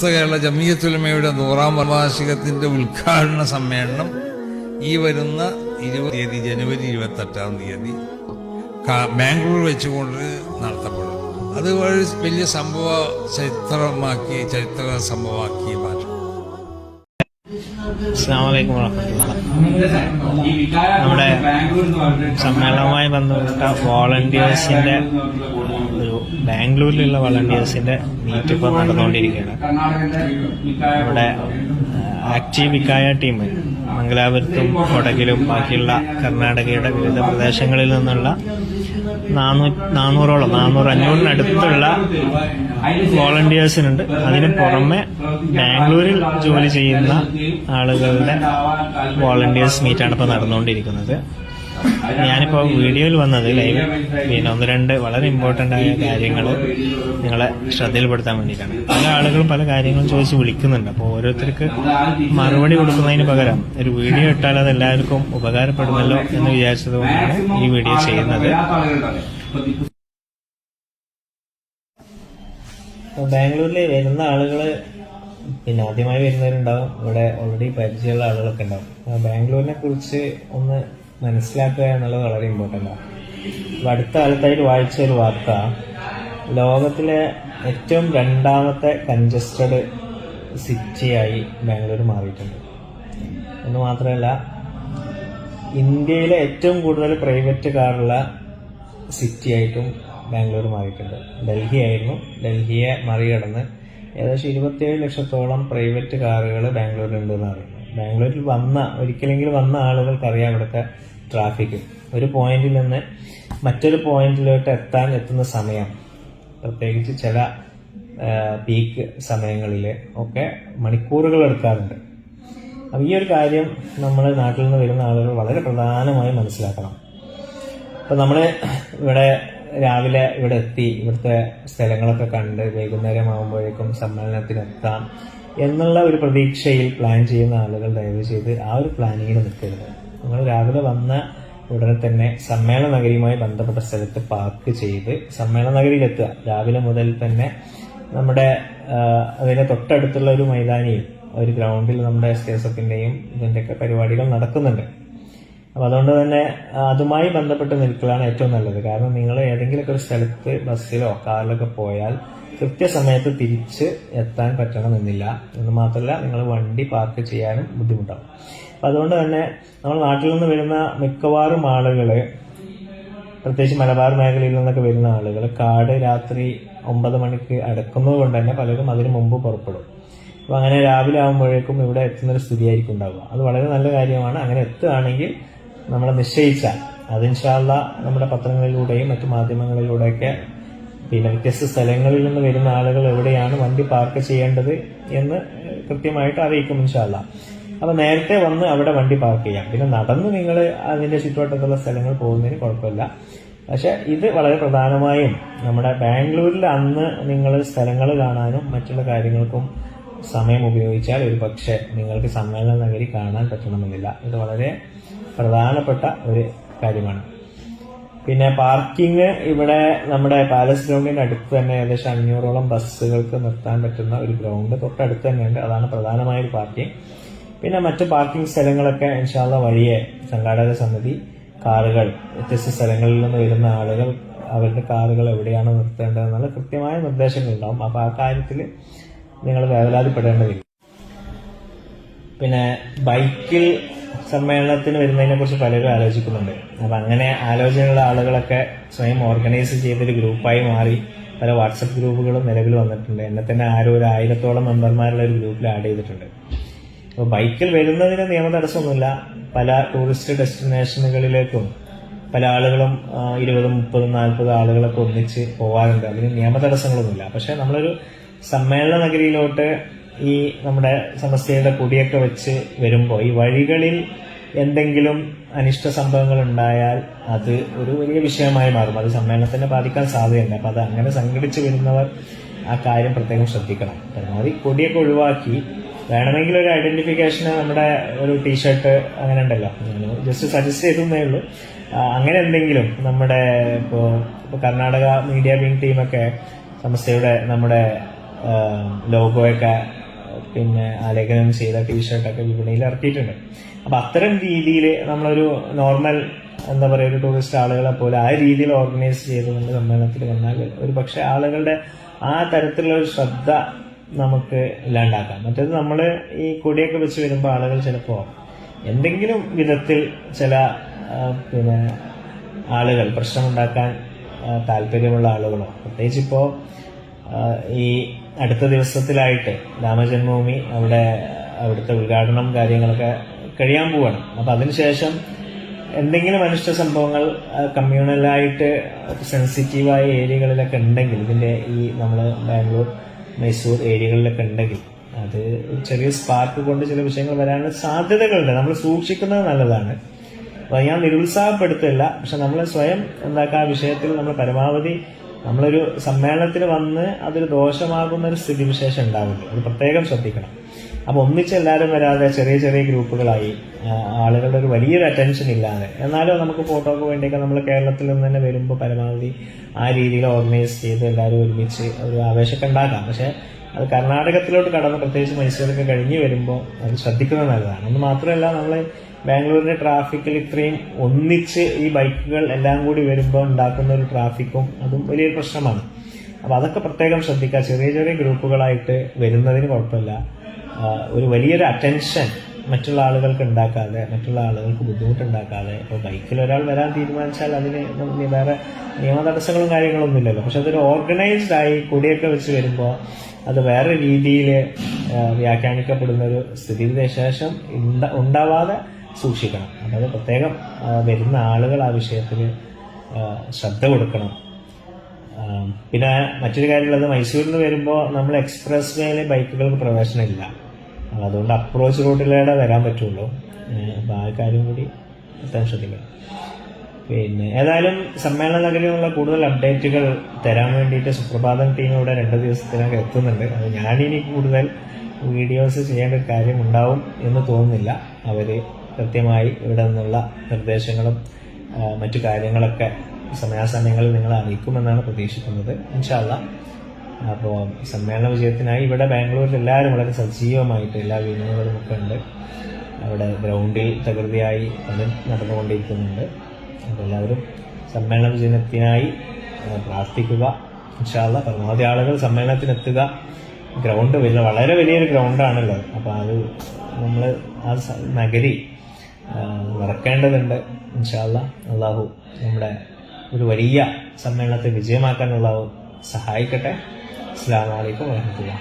കേരള ജമിയത്തുലമയുടെ നൂറാം വാർഷികത്തിന്റെ ഉദ്ഘാടന സമ്മേളനം ഈ വരുന്ന ഇരുപത് തീയതി ജനുവരി ഇരുപത്തി എട്ടാം തീയതി ബാംഗ്ലൂർ വെച്ചുകൊണ്ട് നടത്തപ്പെടും അത് വലിയ സംഭവ ചരിത്രമാക്കി ചരിത്ര സംഭവമാക്കി മാറ്റും. നമ്മുടെ സമ്മേളനവുമായി ബന്ധപ്പെട്ട വോളണ്ടിയേഴ്സിന്റെ ഒരു ബാംഗ്ലൂരിലുള്ള വോളണ്ടിയേഴ്സിന്റെ മീറ്റ് ഇപ്പോൾ നടന്നുകൊണ്ടിരിക്കുകയാണ്. നമ്മുടെ ആക്റ്റീവ് വിക്കായ ടീം മംഗലാപുരത്തും കൊടകിലും ബാക്കിയുള്ള കർണാടകയുടെ വിവിധ പ്രദേശങ്ങളിൽ നിന്നുള്ള നാനൂ നാനൂറോളം നാനൂറ് അഞ്ഞൂറിനടുത്തുള്ള വോളണ്ടിയേഴ്സിനുണ്ട് അതിന് പുറമെ ബാംഗ്ലൂരിൽ ജോലി ചെയ്യുന്ന ആളുകളുടെ വോളണ്ടിയേഴ്സ് മീറ്റാണ് ഇപ്പോൾ നടന്നുകൊണ്ടിരിക്കുന്നത്. ഞാനിപ്പോൾ വീഡിയോയിൽ വന്നത് ലൈവ് പിന്നെ ഒന്ന് രണ്ട് വളരെ ഇമ്പോർട്ടന്റ് ആയ കാര്യങ്ങൾ നിങ്ങളെ ശ്രദ്ധയിൽപ്പെടുത്താൻ വേണ്ടിയിട്ടാണ്. പല ആളുകളും പല കാര്യങ്ങളും ചോദിച്ച് വിളിക്കുന്നുണ്ട്. അപ്പോൾ ഓരോരുത്തർക്ക് മറുപടി കൊടുക്കുന്നതിന് പകരം ഒരു വീഡിയോ ഇട്ടാൽ അത് എല്ലാവർക്കും ഉപകാരപ്പെടുമല്ലോ എന്ന് വിചാരിച്ചതുകൊണ്ടാണ് ഈ വീഡിയോ ചെയ്യുന്നത്. ബാംഗ്ലൂരിൽ വരുന്ന ആളുകൾ പിന്നെ ആദ്യമായി വരുന്നവരുണ്ടാവും. ഇവിടെ ഓൾറെഡി പരിചയമുള്ള ആളുകളൊക്കെ ഉണ്ടാവും. ബാംഗ്ലൂരിനെ കുറിച്ച് ഒന്ന് മനസ്സിലാക്കുക എന്നുള്ളത് വളരെ ഇമ്പോർട്ടന്റ് ആണ് അപ്പോൾ അടുത്ത കാലത്തായിട്ട് വായിച്ച ഒരു വാർത്ത ലോകത്തിലെ ഏറ്റവും രണ്ടാമത്തെ കൺജസ്റ്റഡ് സിറ്റിയായി ബാംഗ്ലൂർ മാറിയിട്ടുണ്ട്. എന്ന് മാത്രമല്ല ഇന്ത്യയിലെ ഏറ്റവും കൂടുതൽ പ്രൈവറ്റ് കാറുള്ള സിറ്റിയായിട്ടും ബാംഗ്ലൂർ മാറിയിട്ടുണ്ട്. ഡൽഹി ആയിരുന്നു. ഡൽഹിയെ മറികടന്ന് ഏകദേശം ഇരുപത്തിയേഴ് ലക്ഷത്തോളം പ്രൈവറ്റ് കാറുകൾ ബാംഗ്ലൂരിലുണ്ട് എന്ന് പറയുന്നത് ബാംഗ്ലൂരിൽ വന്ന ഒരിക്കലെങ്കിലും വന്ന ആളുകൾക്കറിയാം ഇവിടുത്തെ ട്രാഫിക് ഒരു പോയിന്റിൽ നിന്ന് മറ്റൊരു പോയിന്റിലോട്ട് എത്താൻ എത്തുന്ന സമയം. പ്രത്യേകിച്ച് ചില പീക്ക് സമയങ്ങളിൽ ഒക്കെ മണിക്കൂറുകൾ എടുക്കാറുണ്ട്. അപ്പം ഈ ഒരു കാര്യം നമ്മൾ നാട്ടിൽ നിന്ന് വരുന്ന ആളുകൾ വളരെ പ്രധാനമായി മനസ്സിലാക്കണം. അപ്പം നമ്മൾ ഇവിടെ രാവിലെ ഇവിടെ എത്തി ഇവിടുത്തെ സ്ഥലങ്ങളൊക്കെ കണ്ട് വൈകുന്നേരം ആകുമ്പോഴേക്കും സമ്മേളനത്തിനെത്താം എന്നുള്ള ഒരു പ്രതീക്ഷയിൽ പ്ലാൻ ചെയ്യുന്ന ആളുകൾ ദയവ് ചെയ്ത് ആ ഒരു പ്ലാനിങ്ങിൽ നിൽക്കരുത്. നിങ്ങൾ രാവിലെ വന്ന ഉടനെ തന്നെ സമ്മേളന നഗരിയുമായി ബന്ധപ്പെട്ട സ്ഥലത്ത് പാർക്ക് ചെയ്ത് സമ്മേളന നഗരിയിലെത്തുക രാവിലെ മുതൽ തന്നെ നമ്മുടെ അതിന് തൊട്ടടുത്തുള്ള ഒരു മൈതാനിയും ഒരു ഗ്രൗണ്ടിൽ നമ്മുടെ എസ് കെ എസ് എഫിന്റെയും ഇതിന്റെയൊക്കെ പരിപാടികൾ നടക്കുന്നുണ്ട്. അപ്പൊ അതുകൊണ്ട് തന്നെ അതുമായി ബന്ധപ്പെട്ട് നിൽക്കലാണ് ഏറ്റവും നല്ലത്. കാരണം നിങ്ങൾ ഏതെങ്കിലുമൊക്കെ ഒരു സ്ഥലത്ത് ബസ്സിലോ കാറിലൊക്കെ പോയാൽ കൃത്യസമയത്ത് തിരിച്ച് എത്താൻ പറ്റണമെന്നില്ല. എന്ന് മാത്രമല്ല നിങ്ങൾ വണ്ടി പാർക്ക് ചെയ്യാനും ബുദ്ധിമുട്ടാവും. അപ്പൊ അതുകൊണ്ട് തന്നെ നമ്മൾ നാട്ടിൽ നിന്ന് വരുന്ന മിക്കവാറും ആളുകൾ പ്രത്യേകിച്ച് മലബാർ മേഖലയിൽ നിന്നൊക്കെ വരുന്ന ആളുകൾ കാട് രാത്രി ഒമ്പത് മണിക്ക് അടക്കുന്നത് കൊണ്ട് തന്നെ പലരും അതിനു മുമ്പ് പുറപ്പെടും. അപ്പൊ അങ്ങനെ രാവിലെ ആകുമ്പോഴേക്കും ഇവിടെ എത്തുന്നൊരു സ്ഥിതിയായിരിക്കും ഉണ്ടാവുക. അത് വളരെ നല്ല കാര്യമാണ്. അങ്ങനെ എത്തുകയാണെങ്കിൽ നമ്മൾ നിശ്ചയിച്ചാൽ അതിൻഷാല്ല നമ്മുടെ പത്രങ്ങളിലൂടെയും മറ്റു മാധ്യമങ്ങളിലൂടെയൊക്കെ പിന്നെ വ്യത്യസ്ത സ്ഥലങ്ങളിൽ നിന്ന് വരുന്ന ആളുകൾ എവിടെയാണ് വണ്ടി പാർക്ക് ചെയ്യേണ്ടത് എന്ന് കൃത്യമായിട്ട് അറിയിക്കും ഇൻഷാല്ല അപ്പൊ നേരത്തെ വന്ന് അവിടെ വണ്ടി പാർക്ക് ചെയ്യാം. പിന്നെ നടന്ന് നിങ്ങൾ അതിന്റെ ചുറ്റുവട്ടത്തുള്ള സ്ഥലങ്ങൾ പോകുന്നതിന് കുഴപ്പമില്ല. പക്ഷെ ഇത് വളരെ പ്രധാനമായും നമ്മുടെ ബാംഗ്ലൂരിൽ അന്ന് നിങ്ങൾ സ്ഥലങ്ങൾ കാണാനും മറ്റുള്ള കാര്യങ്ങൾക്കും സമയം ഉപയോഗിച്ചാൽ ഒരു പക്ഷേ നിങ്ങൾക്ക് സമ്മേളന നഗരി കാണാൻ പറ്റണമെന്നില്ല. ഇത് വളരെ പ്രധാനപ്പെട്ട ഒരു കാര്യമാണ്. പിന്നെ പാർക്കിംഗ് ഇവിടെ നമ്മുടെ പാലസ് ഗ്രൗണ്ടിന്റെ അടുത്ത് തന്നെ ഏകദേശം അഞ്ഞൂറോളം ബസ്സുകൾക്ക് നിർത്താൻ പറ്റുന്ന ഒരു ഗ്രൗണ്ട് തൊട്ടടുത്ത് തന്നെയുണ്ട്. അതാണ് പ്രധാനമായ ഒരു പാർക്കിംഗ്. പിന്നെ മറ്റ് പാർക്കിംഗ് സ്ഥലങ്ങളൊക്കെ ഇൻഷാല്ല വഴിയെ സംഘാടക സമിതി കാറുകൾ വ്യത്യസ്ത സ്ഥലങ്ങളിൽ നിന്ന് വരുന്ന ആളുകൾ അവരുടെ കാറുകൾ എവിടെയാണ് നിർത്തേണ്ടതെന്നുള്ള കൃത്യമായ നിർദ്ദേശങ്ങൾ ഉണ്ടാവും അപ്പൊ ആ കാര്യത്തിൽ നിങ്ങൾ വേവലാതിപ്പെടേണ്ടതില്ല പിന്നെ ബൈക്കിൽ സമ്മേളനത്തിന് വരുന്നതിനെ കുറിച്ച് പലരും ആലോചിക്കുന്നുണ്ട്. അപ്പൊ അങ്ങനെ ആലോചനയുള്ള ആളുകളൊക്കെ സ്വയം ഓർഗനൈസ് ചെയ്തൊരു ഗ്രൂപ്പായി മാറി പല വാട്സപ്പ് ഗ്രൂപ്പുകളും നിലവിൽ വന്നിട്ടുണ്ട്. എന്നെ തന്നെ ആരും ഒരു ആയിരത്തോളം മെമ്പർമാരുള്ള ഒരു ഗ്രൂപ്പിൽ ആഡ് ചെയ്തിട്ടുണ്ട്. അപ്പോൾ ബൈക്കിൽ വരുന്നതിന് നിയമ തടസ്സമൊന്നുമില്ല. പല ടൂറിസ്റ്റ് ഡെസ്റ്റിനേഷനുകളിലേക്കും പല ആളുകളും ഇരുപതും മുപ്പതും നാൽപ്പതും ആളുകളൊക്കെ ഒന്നിച്ച് പോവാറുണ്ട്. അതിന് നിയമ തടസ്സങ്ങളൊന്നുമില്ല. പക്ഷെ നമ്മളൊരു സമ്മേളന നഗരിയിലോട്ട് ഈ നമ്മുടെ സമസ്യയുടെ കൊടിയൊക്കെ വെച്ച് വരുമ്പോൾ ഈ വഴികളിൽ എന്തെങ്കിലും അനിഷ്ട സംഭവങ്ങൾ ഉണ്ടായാൽ അത് ഒരു വലിയ വിഷയമായി മാറും. അത് സമ്മേളനത്തിനെ ബാധിക്കാൻ സാധ്യതയുണ്ട്. അപ്പം അത് അങ്ങനെ സംഘടിച്ച് വരുന്നവർ ആ കാര്യം പ്രത്യേകം ശ്രദ്ധിക്കണം. പരമാവധി കൊടിയൊക്കെ ഒഴിവാക്കി വേണമെങ്കിൽ ഒരു ഐഡന്റിഫിക്കേഷന് നമ്മുടെ ഒരു ടീഷർട്ട് അങ്ങനെ ഉണ്ടല്ലോ. ജസ്റ്റ് സജസ്റ്റ് ചെയ്തേ ഉള്ളൂ. അങ്ങനെ എന്തെങ്കിലും നമ്മുടെ ഇപ്പോൾ കർണാടക മീഡിയ വിങ് ടീമൊക്കെ സമസ്തയുടെ നമ്മുടെ ലോഗോയൊക്കെ പിന്നെ ആലേഖനം ചെയ്ത ടീഷർട്ടൊക്കെ വിപണിയിൽ ഇറക്കിയിട്ടുണ്ട്. അപ്പം അത്തരം രീതിയിൽ നമ്മളൊരു നോർമൽ എന്താ പറയുക ഒരു ടൂറിസ്റ്റ് ആളുകളെ പോലെ ആ രീതിയിൽ ഓർഗനൈസ് ചെയ്തുകൊണ്ട് സമ്മേളനത്തിൽ വന്നാൽ ഒരു പക്ഷേ ആളുകളുടെ ആ തരത്തിലുള്ള ഒരു ശ്രദ്ധ നമുക്ക് ഇല്ലാണ്ടാക്കാം. മറ്റേത് നമ്മൾ ഈ കൊടിയൊക്കെ വെച്ച് വരുമ്പോൾ ആളുകൾ ചിലപ്പോൾ എന്തെങ്കിലും വിധത്തിൽ ചില പിന്നെ ആളുകൾ പ്രശ്നമുണ്ടാക്കാൻ താല്പര്യമുള്ള ആളുകളോ പ്രത്യേകിച്ച് ഇപ്പോൾ ഈ അടുത്ത ദിവസത്തിലായിട്ട് രാമജന്മഭൂമി അവിടെ അവിടുത്തെ ഉദ്ഘാടനം കാര്യങ്ങളൊക്കെ കഴിയാൻ പോവാണ്. അപ്പം അതിനുശേഷം എന്തെങ്കിലും അനിഷ്ട സംഭവങ്ങൾ കമ്മ്യൂണലായിട്ട് സെൻസിറ്റീവായ ഏരിയകളിലൊക്കെ ഉണ്ടെങ്കിൽ ഇതിന്റെ ഈ നമ്മൾ ബാംഗ്ലൂർ മൈസൂർ ഏരിയകളിലൊക്കെ ഉണ്ടെങ്കിൽ അത് ചെറിയ സ്പാർക്ക് കൊണ്ട് ചില വിഷയങ്ങൾ വരാനുള്ള സാധ്യതകളുണ്ട്. നമ്മൾ സൂക്ഷിക്കുന്നത് നല്ലതാണ്. അപ്പം ഞാൻ നിരുത്സാഹപ്പെടുത്തില്ല. പക്ഷെ നമ്മൾ സ്വയം എന്താക്കുക ആ വിഷയത്തിൽ നമ്മൾ പരമാവധി നമ്മളൊരു സമ്മേളനത്തിൽ വന്ന് അതൊരു ദോഷമാകുന്ന ഒരു സ്ഥിതിവിശേഷം ഉണ്ടാവില്ല. അത് പ്രത്യേകം ശ്രദ്ധിക്കണം. അപ്പൊ ഒന്നിച്ച് എല്ലാവരും വരാതെ ചെറിയ ചെറിയ ഗ്രൂപ്പുകളായി ആളുകളുടെ ഒരു വലിയൊരു അറ്റൻഷൻ ഇല്ലാതെ. എന്നാലും നമുക്ക് ഫോട്ടോക്ക് വേണ്ടിയൊക്കെ നമ്മൾ കേരളത്തിൽ നിന്ന് തന്നെ വരുമ്പോൾ പരമാവധി ആ രീതിയിൽ ഓർഗനൈസ് ചെയ്ത് എല്ലാവരും ഒരുമിച്ച് ഒരു ആവേശമൊക്കെ ഉണ്ടാക്കാം. പക്ഷെ അത് കർണാടകത്തിലോട്ട് കടന്ന് പ്രത്യേകിച്ച് മൈസൂരൊക്കെ കഴിഞ്ഞ് വരുമ്പോൾ അത് ശ്രദ്ധിക്കുന്നത് നല്ലതാണ്. ഒന്ന് മാത്രമല്ല നമ്മൾ ബാംഗ്ലൂരിന്റെ ട്രാഫിക്കിൽ ഇത്രയും ഒന്നിച്ച് ഈ ബൈക്കുകൾ എല്ലാം കൂടി വരുമ്പോൾ ഉണ്ടാക്കുന്ന ഒരു ട്രാഫിക്കും അതും വലിയൊരു പ്രശ്നമാണ്. അപ്പോൾ അതൊക്കെ പ്രത്യേകം ശ്രദ്ധിക്കുക. ചെറിയ ചെറിയ ഗ്രൂപ്പുകളായിട്ട് വരുന്നതിന് കുഴപ്പമില്ല. ഒരു വലിയൊരു അറ്റൻഷൻ മറ്റുള്ള ആളുകൾക്ക് ഉണ്ടാക്കാതെ മറ്റുള്ള ആളുകൾക്ക് ബുദ്ധിമുട്ടുണ്ടാക്കാതെ ഇപ്പോൾ ബൈക്കിൽ ഒരാൾ വരാൻ തീരുമാനിച്ചാൽ അതിന് വേറെ നിയമ തടസ്സങ്ങളും കാര്യങ്ങളൊന്നും ഇല്ലല്ലോ. പക്ഷെ അതൊരു ഓർഗനൈസ്ഡ് ആയി കൊടിയൊക്കെ വെച്ച് വരുമ്പോൾ അത് വേറെ രീതിയിൽ വ്യാഖ്യാനിക്കപ്പെടുന്ന ഒരു സ്ഥിതിവിശേഷം ഉണ്ട- ഉണ്ടാവാതെ സൂക്ഷിക്കണം. അതായത് അത് പ്രത്യേകം വരുന്ന ആളുകൾ ആ വിഷയത്തിൽ ശ്രദ്ധ കൊടുക്കണം. പിന്നെ മറ്റൊരു കാര്യമുള്ളത് മൈസൂരിൽ നിന്ന് വരുമ്പോൾ നമ്മൾ എക്സ്പ്രസ് വേയിൽ ബൈക്കുകൾക്ക് പ്രവേശനമില്ല. അതുകൊണ്ട് അപ്രോച്ച് റൂട്ടിലൂടെ വരാൻ പറ്റുള്ളൂ. അപ്പോൾ ആ കാര്യം കൂടി ശ്രദ്ധിക്കണം. പിന്നെ ഏതായാലും സമ്മേളന നഗരിയിലുള്ള കൂടുതൽ അപ്ഡേറ്റുകൾ തരാൻ വേണ്ടിയിട്ട് സുപ്രഭാതം ടീം ഇവിടെ രണ്ട് ദിവസത്തിനകം എത്തുന്നുണ്ട്. അത് ഞാനിനി കൂടുതൽ വീഡിയോസ് ചെയ്യേണ്ട കാര്യം ഉണ്ടാവും എന്ന് തോന്നുന്നില്ല. അവർ കൃത്യമായി ഇവിടെ നിന്നുള്ള നിർദ്ദേശങ്ങളും മറ്റു കാര്യങ്ങളൊക്കെ സമയാസമയങ്ങളിൽ നിങ്ങൾ അറിയിക്കുമെന്നാണ് പ്രതീക്ഷിക്കുന്നത്. ഇൻഷാല്ല അപ്പോൾ സമ്മേളന വിജയത്തിനായി ഇവിടെ ബാംഗ്ലൂരിൽ എല്ലാവരും വളരെ സജീവമായിട്ട് എല്ലാ വിനോദങ്ങളും ഒക്കെ ഉണ്ട്. അവിടെ ഗ്രൗണ്ടിൽ തകൃതിയായി അതും നടന്നുകൊണ്ടിരിക്കുന്നുണ്ട്. എല്ലാവരും സമ്മേളന ദിനത്തിനായി ആ, പ്രാർത്ഥിക്കുക. ഇൻഷാല്ല പരമാവധി ആളുകൾ സമ്മേളനത്തിനെത്തുക. ഗ്രൗണ്ട് വലിയ വളരെ വലിയൊരു ഗ്രൗണ്ടാണല്ലോ. അപ്പോൾ അത് നമ്മൾ ആ നഗരി നിറക്കേണ്ടതുണ്ട് ഇൻഷാല്ല അള്ളാഹു നമ്മുടെ ഒരു വലിയ സമ്മേളനത്തെ വിജയമാക്കാനുള്ള സഹായിക്കട്ടെ. അസ്സാം വലൈക്കും വാഹമത്തുള്ള